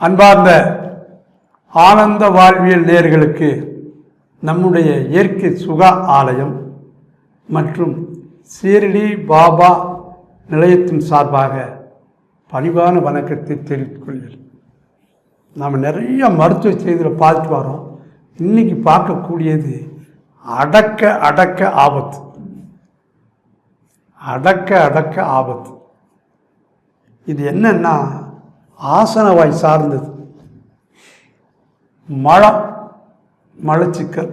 அன்பார்ந்த ஆனந்த வாழ்வியல் நேர்களுக்கு நம்முடைய இயற்கை சுகா ஆலயம் மற்றும் சீரடி பாபா நிலையத்தின் சார்பாக பணிவான வணக்கத்தை தெரிவித்துக் கொள்கிறேன். நாம் நிறைய மருத்துவ செய்தியில் பார்த்துட்டு வரோம். இன்னைக்கு பார்க்கக்கூடியது அடக்க அடக்க ஆபத்து. அடக்க அடக்க ஆபத்து. இது என்னன்னா ஆசனவாய் சார்ந்தது. மலம் மலச்சிக்கல்.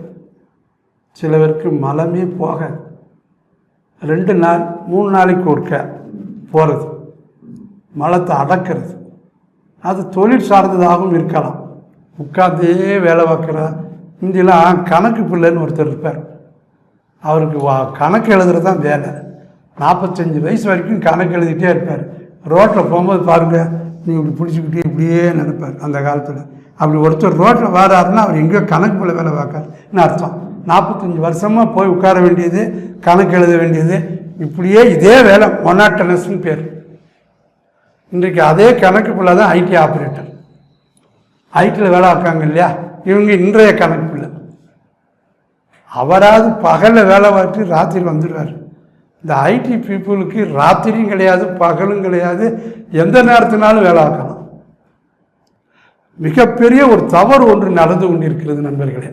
சிலவருக்கு மலமே போகாது ரெண்டு நாள் மூணு நாளைக்கு ஒருக்க போகிறது மலத்தை அடக்கிறது. அது தொழில் சார்ந்ததாகவும் இருக்கலாம். உட்காந்தே வேலை பார்க்குற இந்தியெல்லாம் கணக்கு பிள்ளைன்னு ஒருத்தர் இருப்பார். அவருக்கு வா கணக்கு எழுதுறது தான் வேலை. நாற்பத்தஞ்சு வயசு வரைக்கும் கணக்கு எழுதிட்டே இருப்பார். ரோட்டில் போகும்போது பாருங்கள் இப்படி பிடிச்சிக்கிட்டு இப்படியே நினைப்பார் அந்த காலத்தில். அப்படி ஒருத்தர் ரோட்டில் வாராருன்னா அவர் எங்கேயோ கணக்கு பிள்ளை வேலை பார்க்காருன்னு அர்த்தம்? நாற்பத்தஞ்சு வருஷமாக போய் உட்கார வேண்டியது கணக்கு எழுத வேண்டியது இப்படியே இதே வேலை மொனாட்டனஸ்னு பேர். இன்றைக்கு அதே கணக்கு பிள்ளை தான் ஐடி ஆப்ரேட்டர். ஐடியில் வேலை பார்க்காங்க இல்லையா? இவங்க இன்றைய கணக்கு பிள்ளை அவராவது பகலில் வேலை பார்த்து ராத்திரி வந்துடுவார் இந்த ஐடி பீப்புளுக்கு ராத்திரியும் கிடையாது பகலும் கிடையாது எந்த நேரத்தினாலும் வேலை பார்க்கலாம் மிகப்பெரிய ஒரு தவறு ஒன்று நடந்து கொண்டிருக்கிறது நண்பர்களே.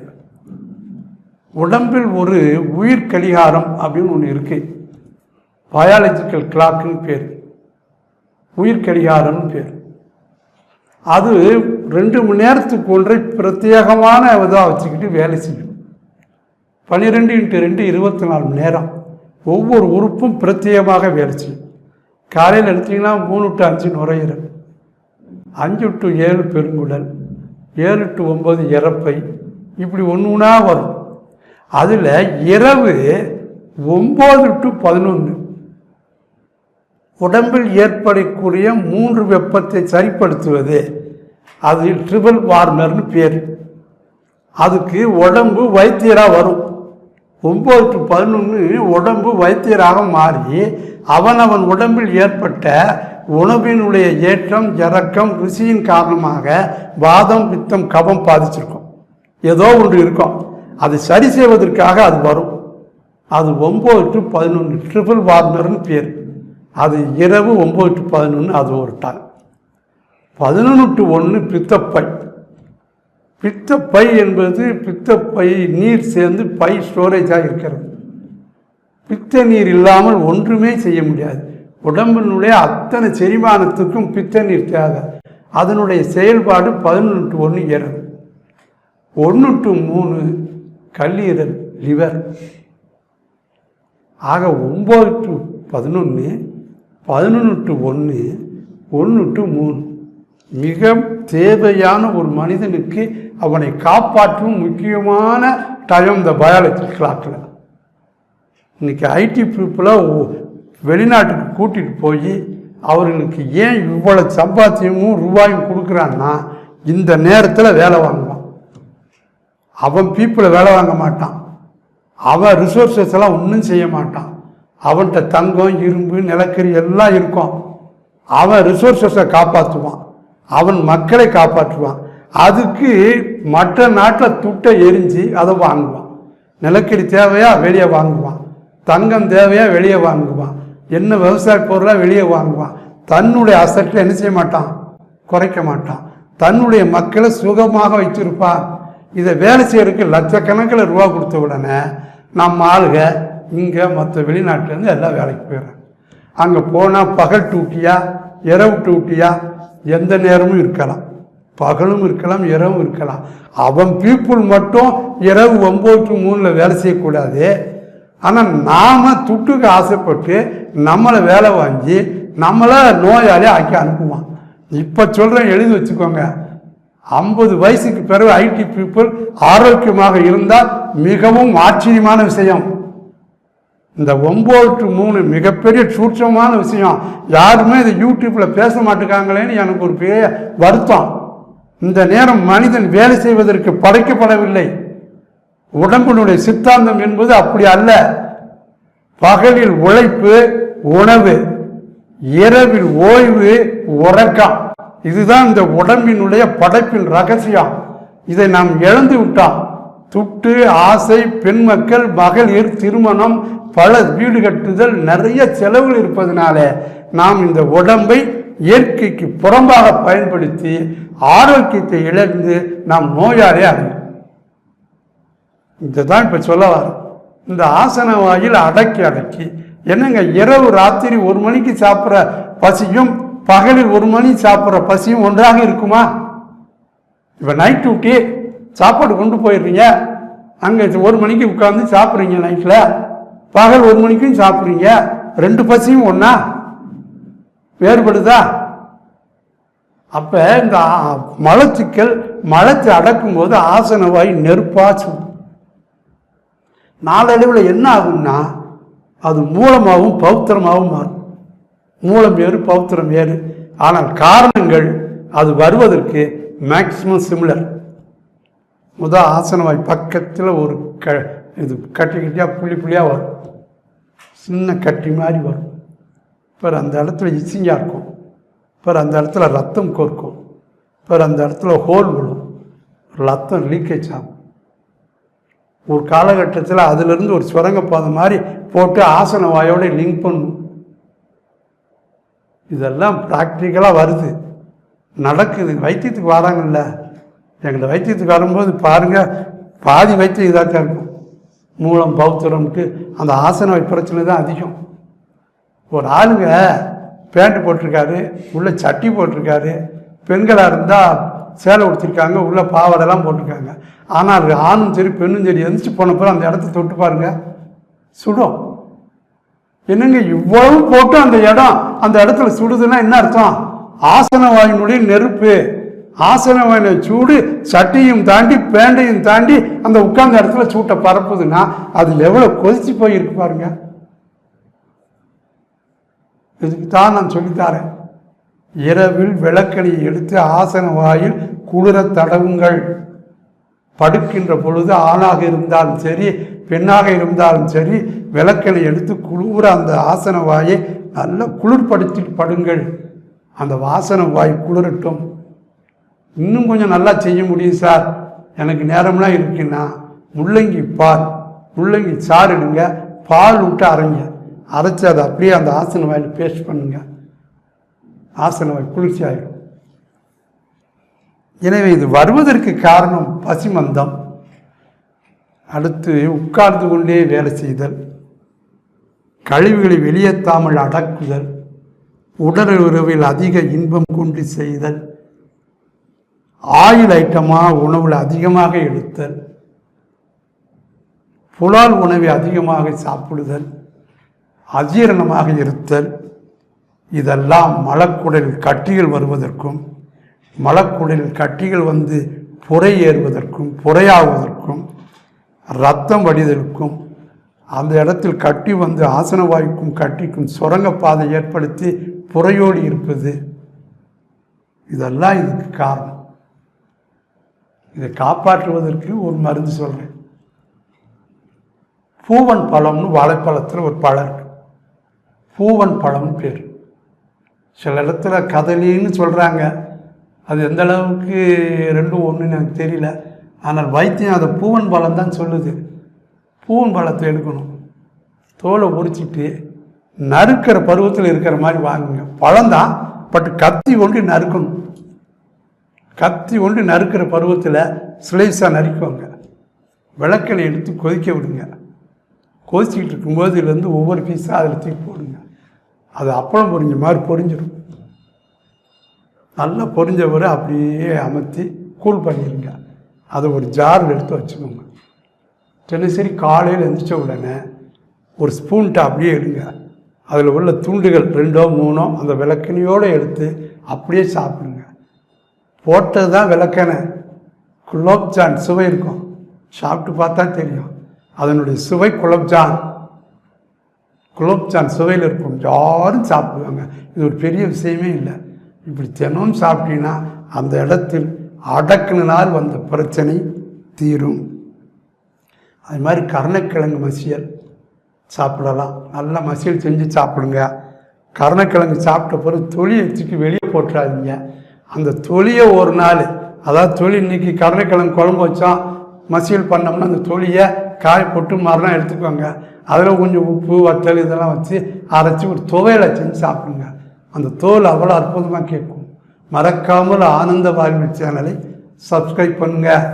உடம்பில் ஒரு உயிர் கடிகாரம் அப்படின்னு ஒன்று இருக்கு. பயாலஜிக்கல் கிளாக்குன்னு பேர். உயிர் கடிகாரம்னு பேர். அது ரெண்டு மணி நேரத்துக்கு ஒன்றை பிரத்யேகமான இதாக வச்சுக்கிட்டு வேலை செய்யும். பன்னிரெண்டு இன்ட்டு ரெண்டு இருபத்தி நாலு மணி நேரம். ஒவ்வொரு உறுப்பும் பிரத்யேகமாக வேலை செய்யும். காலையில் எடுத்தீங்கன்னா மூணு டு அஞ்சு நுரையீரல் அஞ்சு டு ஏழு பெருங்குடல் ஏழு டு ஒம்பது இறப்பை இப்படி ஒன்று ஒன்றா வரும். அதில் இரவு ஒம்பது டு பதினொன்று உடம்பில் ஏற்படக்கூடிய மூன்று வெப்பத்தை சரிப்படுத்துவது அது ட்ரிபிள் வார்மர்னு பேர். அதுக்கு உடம்பு வைத்தியராக வரும். ஒம்பது டு பதினொன்று உடம்பு வைத்தியராக மாறி அவனவன் உடம்பில் ஏற்பட்ட உணவினுடைய ஏற்றம் இறக்கம் ருசியின் காரணமாக வாதம் பித்தம் கபம் பாதிச்சிருக்கும். ஏதோ ஒன்று இருக்கும். அதை சரி செய்வதற்காக அது வரும். அது ஒம்பது டு பதினொன்று ட்ரிபிள் வார்னர்னு பேர். அது இரவு ஒம்பது டு பதினொன்று அது ஒரு டைம் பதினொன்று டு ஒன்று பித்தப்பை. பித்தப்பை என்பது பித்தப்பை நீர் சேர்ந்து பை ஸ்டோரேஜாக இருக்கிறது. பித்த நீர் இல்லாமல் ஒன்றுமே செய்ய முடியாது. உடம்பினுடைய அத்தனை செரிமானத்துக்கும் பித்த நீர் தேவை. அதனுடைய செயல்பாடு பதினொன்று டு ஒன்று இரவு ஒன்று டு மூணு கல்லீரல் லிவர் ஆக ஒம்பது டு பதினொன்று பதினொன்று டு ஒன்று ஒன்று டு மூணு. மிக தேவையான ஒரு மனிதனுக்கு அவனை காப்பாற்றும் முக்கியமான டைம் இந்த பயாலஜி கிளாக்கில் இன்றைக்கி ஐடி பீப்புளை வெளிநாட்டுக்கு கூட்டிகிட்டு போய் அவர்களுக்கு ஏன் இவ்வளோ சம்பாத்தியமும் ரூபாயும் கொடுக்குறான்னா இந்த நேரத்தில் வேலை வாங்குவான். அவன் பீப்புளை வேலை வாங்க மாட்டான். அவன் ரிசோர்ஸஸ் எல்லாம் ஒன்றும் செய்ய மாட்டான். அவன்கிட்ட தங்கம் இரும்பு நிலக்கரி எல்லாம் இருக்கும். அவன் ரிசோர்ஸஸை காப்பாற்றுவான் அவன் மக்களை காப்பாற்றுவான். அதுக்கு மற்ற நாட்டில் துட்டை எரிஞ்சு அதை வாங்குவான். நிலக்கரி தேவையா வெளியே வாங்குவான். தங்கம் தேவையா வெளியே வாங்குவான். என்ன விவசாய பொருளாக வெளியே வாங்குவான். தன்னுடைய அசட்டை என்ன செய்ய மாட்டான்? குறைக்க மாட்டான். தன்னுடைய மக்களை சுகமாக வச்சிருப்பான் இதை வேலை செய்யறதுக்கு லட்சக்கணக்கில் ரூபா கொடுத்த உடனே நம்ம ஆளுக இங்கே மற்ற வெளிநாட்டிலேருந்து எல்லாம் வேலைக்கு போயிடுறாங்க. அங்கே போனால் பகல் டூட்டியாக இரவு டூட்டியா எந்த நேரமும் இருக்கலாம். பகலும் இருக்கலாம் இரவும் இருக்கலாம். அவன் பீப்புள் மட்டும் இரவு ஒம்பது டு மூணில் வேலை செய்யக்கூடாது. ஆனால் நாம் துட்டுக்கு ஆசைப்பட்டு நம்மளை வேலை வாங்கி நம்மளை நோயாளி ஆக்கி அனுப்புவான். இப்போ சொல்கிறேன் எழுதி வச்சுக்கோங்க. ஐம்பது வயசுக்கு பிறகு ஐடி பீப்புள் ஆரோக்கியமாக இருந்தால் மிகவும் ஆச்சரியமான விஷயம். இந்த ஒம்பது டு மூணு மிகப்பெரிய சூட்சமான விஷயம். யாருமே இதை யூடியூப்பில் பேச மாட்டேங்காங்களேன்னு எனக்கு ஒரு பெரிய வருத்தம். இந்த நேரம் மனிதன் வேலை செய்வதற்கு படைக்கப்படவில்லை. உடம்பினுடைய சித்தாந்தம் என்பது அப்படி அல்ல. பகலில் உழைப்பு உணவு இரவில் ஓய்வு உறக்கம். இதுதான் இந்த உடம்பினுடைய படைப்பின் ரகசியம். இதை நாம் இழந்து விட்டோம். துட்டு ஆசை பெண் மக்கள் மகளிர் திருமணம் பல வீடு கட்டுதல் நிறைய செலவுகள் இருப்பதனால நாம் இந்த உடம்பை இயற்கைக்கு புறம்பாக பயன்படுத்தி ஆரோக்கியத்தை இழந்து நாம் நோயாளே ஆகும் இதுதான் இப்போ சொல்ல வர இந்த ஆசன வாயில் அடக்கி அடக்கி என்னங்க இரவு ராத்திரி ஒரு மணிக்கு சாப்பிட்ற பசியும் பகலில் ஒரு மணி சாப்பிட்ற பசியும் ஒன்றாக இருக்குமா? இப்போ நைட் டியூட்டி சாப்பாடு கொண்டு போயிடுறீங்க. அங்கே ஒரு மணிக்கு உட்காந்து சாப்பிட்றீங்க நைட்டில் பகல் ஒரு மணிக்கும் சாப்பிட்றீங்க. ரெண்டு பசியும் ஒன்றா வேறுபடுதா? அப்போ இந்த மலச்சிக்கல் மலத்தை அடக்கும்போது ஆசன வாய் நெருப்பாச்சும் நாளடைவில் என்ன ஆகும்னா அது மூலமாகவும் பௌத்திரமாகவும் மாறும். மூலம் வேறு பௌத்திரம் வேறு. ஆனால் காரணங்கள் அது வருவதற்கு மேக்சிமம் சிமிலர் முதல் ஆசனவாய் பக்கத்தில் ஒரு க இது கட்டி கட்டியாக புள்ளி புள்ளியாக வரும். சின்ன கட்டி மாதிரி வரும். பிற அந்த இடத்துல இசிங்காக இருக்கும். பிற அந்த இடத்துல ரத்தம் கோர்க்கும். பிற அந்த இடத்துல ஹோல் விழும். ரத்தம் லீக்கேஜ் ஆகும். ஒரு காலகட்டத்தில் அதிலிருந்து ஒரு சுரங்கப்பாதை மாதிரி போட்டு ஆசன வாயோட லிங்க் பண்ணும். இதெல்லாம் ப்ராக்டிக்கலாக வருது. நடக்குது. வைத்தியத்துக்கு வராங்கல்ல. எங்களை வைத்தியத்துக்கு வரும்போது பாருங்கள் பாதி வைத்தியம் இதாக தான் இருக்கும். மூலம் பௌத்தரம்ட்டு அந்த ஆசன பிரச்சனை தான் அதிகம். ஒரு ஆளுங்க பேண்ட் போட்டிருக்காரு உள்ளே சட்டி போட்டிருக்காரு பெண்களாக இருந்தால் சேலை உடுத்திருக்காங்க உள்ளே பாவாடைலாம் போட்டிருக்காங்க. ஆனால் ஆணும் சரி பெண்ணும் சரி எந்திரிச்சு போனப்போ அந்த இடத்த தொட்டு பாருங்கள் சுடும். என்னங்க இவ்வளவு போட்டு அந்த இடம் அந்த இடத்துல சுடுதுன்னா என்ன அர்த்தம்? ஆசன வாயினுடைய நெருப்பு. ஆசனமான சூடு சட்டையும் தாண்டி பேண்டையும் தாண்டி அந்த உட்கார்ந்த இடத்துல சூட்டை பரப்புதுன்னா அதில் எவ்வளோ கொதிச்சு போயிருக்கு பாருங்க. இதுக்கு தான் நான் சொல்லித்தாரேன் இரவில் விளக்கணியை எடுத்து ஆசன வாயில் குளிர தடவுங்கள். படுக்கின்ற பொழுது ஆணாக இருந்தாலும் சரி பெண்ணாக இருந்தாலும் சரி விளக்கணை எடுத்து குளிர அந்த ஆசன வாயை நல்லா குளிர்படுத்தி படுங்கள். அந்த வாசன வாய் குளிரட்டும். இன்னும் கொஞ்சம் நல்லா செய்ய முடியும் சார். எனக்கு நேரம்லாம் இருக்குன்னா முள்ளங்கி பால். முள்ளங்கி சாறு எடுங்க. பால் விட்டு அரைங்க. அரைச்சி அதை அப்படியே அந்த ஆசன வாயில் பேஸ்ட் பண்ணுங்க. ஆசன வாய் குளிர்ச்சி ஆகிடும் எனவே இது வருவதற்கு காரணம் பசிமந்தம். அடுத்து உட்கார்ந்து கொண்டே வேலை செய்தல். கழிவுகளை வெளியேற்றாமல் அடக்குதல். உடல் உறவில் அதிக இன்பம் கொண்டு செய்தல். ஆயில் ஐட்டமாக உணவில் அதிகமாக எடுத்தல் புலால் உணவை அதிகமாக சாப்பிடுதல் அஜீரணமாக இருத்தல் இதெல்லாம் மலக்குடலில் கட்டிகள் வருவதற்கும் மலக்குடலில் கட்டிகள் வந்து புரை ஏறுவதற்கும் புரையாவதற்கும் ரத்தம் வடிதலுக்கும் அந்த இடத்தில் கட்டி வந்து ஆசன வாய்க்கும் கட்டிக்கும் சுரங்கப்பாதை ஏற்படுத்தி புறையோடி இருப்பது இதெல்லாம் இதுக்கு காரணம். இதை காப்பாற்றுவதற்கு ஒரு மருந்து சொல்கிறேன் பூவன் பழம்னு வாழைப்பழத்தில் ஒரு பழம் இருக்கு. பூவன் பழம்னு பேர். சில இடத்துல கதலின்னு சொல்கிறாங்க அது எந்த அளவுக்கு ரெண்டும் ஒன்றுன்னு எனக்கு தெரியல. ஆனால் வைத்தியம் அதை பூவன் பழம் தான் சொல்லுது. பூவன் பழத்தை எடுக்கணும். தோலை உரிச்சிட்டு நறுக்கிற பருவத்தில் இருக்கிற மாதிரி வாங்குங்க. பழம்தான் பட் கத்தி கொண்டு நறுக்கணும். கத்தி ஒன்று நறுக்கிற பருவத்தில் ஸ்லைஸாக நறுக்குவாங்க. விளக்கலை எடுத்து கொதிக்க விடுங்க. கொதிச்சிக்கிட்டு இருக்கும்போது இதுலேருந்து ஒவ்வொரு பீஸாக அதில் தூக்கி போடுங்க. அது அப்பளம் பொரிஞ்ச மாதிரி பொறிஞ்சிடும் நல்லா பொறிஞ்சவரை அப்படியே அமர்த்தி கூல் பண்ணிடுங்க. அதை ஒரு ஜாரில் எடுத்து வச்சுக்கோங்க. தினசரி காலையில் எந்திரிச்ச உடனே ஒரு ஸ்பூன்ட்டை அப்படியே எடுங்க. அதில் உள்ள துண்டுகள் ரெண்டோ மூணோ அந்த விளக்கணியோடு எடுத்து அப்படியே சாப்பிடுங்க. போட்டது தான் விளக்கெண்ணெய் குலோப்ஜான் சுவை இருக்கும். சாப்பிட்டு பார்த்தா தெரியும். அதனுடைய சுவை குலோப்ஜான். குலோப்ஜான் சுவையில் இருக்கும். யாரும் சாப்பிடுவாங்க. இது ஒரு பெரிய விஷயமே இல்லை. இப்படி தினமும் சாப்பிட்டீங்கன்னா அந்த இடத்தில் அடக்குனால் வந்த பிரச்சனை தீரும். அது மாதிரி கருணக்கிழங்கு மசியல் சாப்பிடலாம். நல்ல மசியல் செஞ்சு சாப்பிடுங்க. கருணக்கிழங்கு சாப்பிட்ட பிறகு தொழில் வச்சுக்கு வெளியே போட்டுறாதீங்க. அந்த தொழியை ஒரு நாள் அதாவது தொழில் இன்னைக்கு கடலைக்கிழங்கு குழம்பு வச்சோம் மசியல் பண்ணோம்னா அந்த தொழியை காய போட்டு மறுநாள் எடுத்துக்கோங்க. அதில் கொஞ்சம் உப்பு வத்தல் இதெல்லாம் வச்சு அரைச்சி ஒரு துவையில் செஞ்சு சாப்பிடுங்க. அந்த தோல் அவ்வளோ அற்புதமாக கேட்கும். மறக்காமல் ஆனந்த வாழ்வு சேனலை சப்ஸ்கிரைப் பண்ணுங்கள்